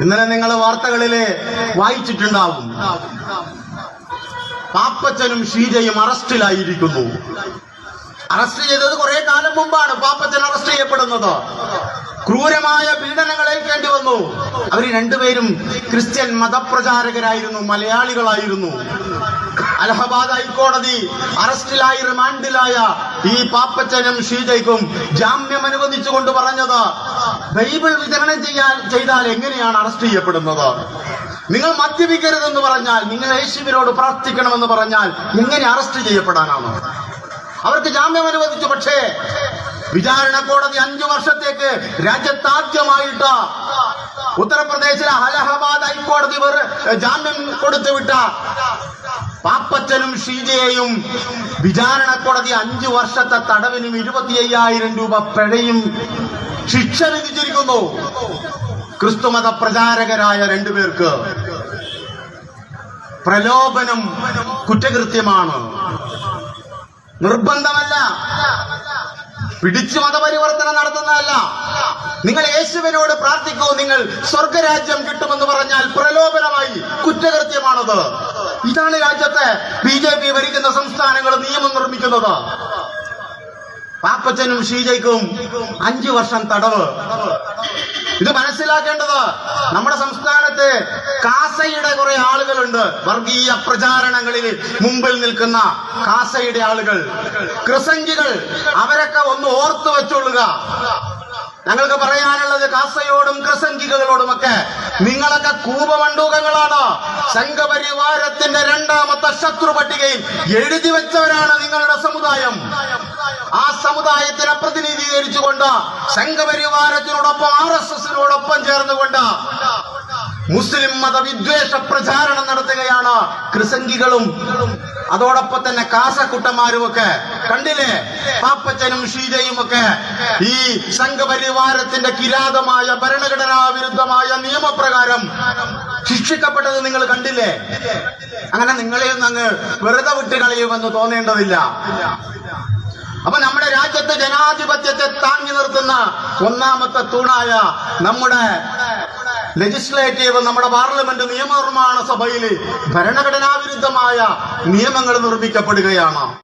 ഇന്നലെ നിങ്ങൾ വാർത്തകളിൽ വായിച്ചിട്ടുണ്ടാവും. പാപ്പച്ചനും ഷീജയും അറസ്റ്റിലായിരിക്കുന്നു. അറസ്റ്റ് ചെയ്തത് കുറെ കാലം മുമ്പാണ് പാപ്പച്ചൻ അറസ്റ്റ് ചെയ്യപ്പെടുന്നത്. ക്രൂരമായ പീഡനങ്ങൾ ഏൽക്കേണ്ടി വന്നു. അവർ രണ്ടുപേരും ക്രിസ്ത്യൻ മതപ്രചാരകരായിരുന്നു മലയാളികളായിരുന്നു. അലഹബാദ് ഹൈക്കോടതി അറസ്റ്റിലായി റിമാൻഡിലായ ഈ പാപ്പച്ചനും ഷീജയ്ക്കും ജാമ്യം അനുവദിച്ചുകൊണ്ട് പറഞ്ഞത് ബൈബിൾ വിതരണം ചെയ്യാൻ ചെയ്താൽ എങ്ങനെയാണ് അറസ്റ്റ് ചെയ്യപ്പെടുന്നത്? നിങ്ങൾ മദ്യപിക്കരുതെന്ന് പറഞ്ഞാൽ നിങ്ങൾ യേശുവിനോട് പ്രാർത്ഥിക്കണമെന്ന് പറഞ്ഞാൽ എങ്ങനെ അറസ്റ്റ് ചെയ്യപ്പെടാനാണ്? അവർക്ക് ജാമ്യം അനുവദിച്ചു പക്ഷേ വിചാരണ കോടതി അഞ്ചു വർഷത്തേക്ക് രാജ്യത്താദ്യമായിട്ട് ഉത്തർപ്രദേശിലെ അലഹബാദ് ഹൈക്കോടതി ജാമ്യം കൊടുത്തുവിട്ട പാപ്പച്ചനും ഷീജയെയും വിചാരണ കോടതി അഞ്ചു വർഷത്തെ തടവിനും ഇരുപത്തി അയ്യായിരം രൂപ പിഴയും ശിക്ഷ വിധിച്ചിരിക്കുന്നു. ക്രിസ്തുമത പ്രചാരകരായ രണ്ടുപേർക്ക് പ്രലോഭനം കുറ്റകൃത്യമാണ്. നിർബന്ധമല്ല. പിടിച്ചു മതപരിവർത്തനം നടത്തുന്നതല്ല. നിങ്ങൾ യേശുവിനോട് പ്രാർത്ഥിക്കൂ നിങ്ങൾ സ്വർഗരാജ്യം കിട്ടുമെന്ന് പറഞ്ഞാൽ പ്രലോഭനമായി കുറ്റകൃത്യമാണത്. ഇതാണ് രാജ്യത്തെ ബി ജെ പി ഭരിക്കുന്ന സംസ്ഥാനങ്ങൾ നിയമം നിർമ്മിക്കുന്നത്. പാപ്പച്ചനും ഷീജയ്ക്കും അഞ്ചു വർഷം തടവ്. ഇത് മനസ്സിലാക്കേണ്ടത് നമ്മുടെ സംസ്ഥാനത്ത് കാസയുടെ കുറെ ആളുകളുണ്ട്. വർഗീയ പ്രചാരണങ്ങളിൽ മുമ്പിൽ നിൽക്കുന്ന കാസയുടെ ആളുകൾ. ക്രിസംഗികൾ അവരൊക്കെ ഒന്ന് ഓർത്തു വെച്ചോളുക ഞങ്ങൾക്ക് പറയാനുള്ളത് കാസയോടും ക്രിസംഗികളോടുമൊക്കെ നിങ്ങളൊക്കെ കൂപമണ്ടൂകങ്ങളാണ് സംഘപരിവാരത്തിന്റെ രണ്ടാമത്തെ ശത്രു പട്ടികയിൽ എഴുതി വെച്ചവരാണ് നിങ്ങളുടെ സമുദായം. ആ സമുദായത്തിനെ പ്രതിനിധീകരിച്ചുകൊണ്ട് സംഘപരിവാരത്തിനോടൊപ്പം ചേർന്നുകൊണ്ട് മുസ്ലിം മതവിദ്വേഷ പ്രചാരണം നടത്തുകയാണ് ക്രിസംഗികളും. അതോടൊപ്പം തന്നെ കാസക്കുട്ടന്മാരും ഒക്കെ കണ്ടില്ലേ? പാപ്പച്ചനും ഷീജയും ഒക്കെ ഈ സംഘപരിവാരത്തിന്റെ കിരാതമായ ഭരണഘടനാ വിരുദ്ധമായ നിയമപ്രകാരം ശിക്ഷിക്കപ്പെട്ടത് നിങ്ങൾ കണ്ടില്ലേ? അങ്ങനെ നിങ്ങളെയൊന്നും വെറുതെ വിട്ട് കളയുമെന്ന് തോന്നേണ്ടതില്ല. അപ്പൊ നമ്മുടെ രാജ്യത്തെ ജനാധിപത്യത്തെ താങ്ങി നിർത്തുന്ന ഒന്നാമത്തെ തൂണായ നമ്മുടെ ലെജിസ്ലേറ്റീവ് നമ്മുടെ പാർലമെന്റ് നിയമനിർമ്മാണ സഭയിൽ ഭരണഘടനാ വിരുദ്ധമായ നിയമങ്ങൾ നിർമ്മിക്കപ്പെടുകയാണ്.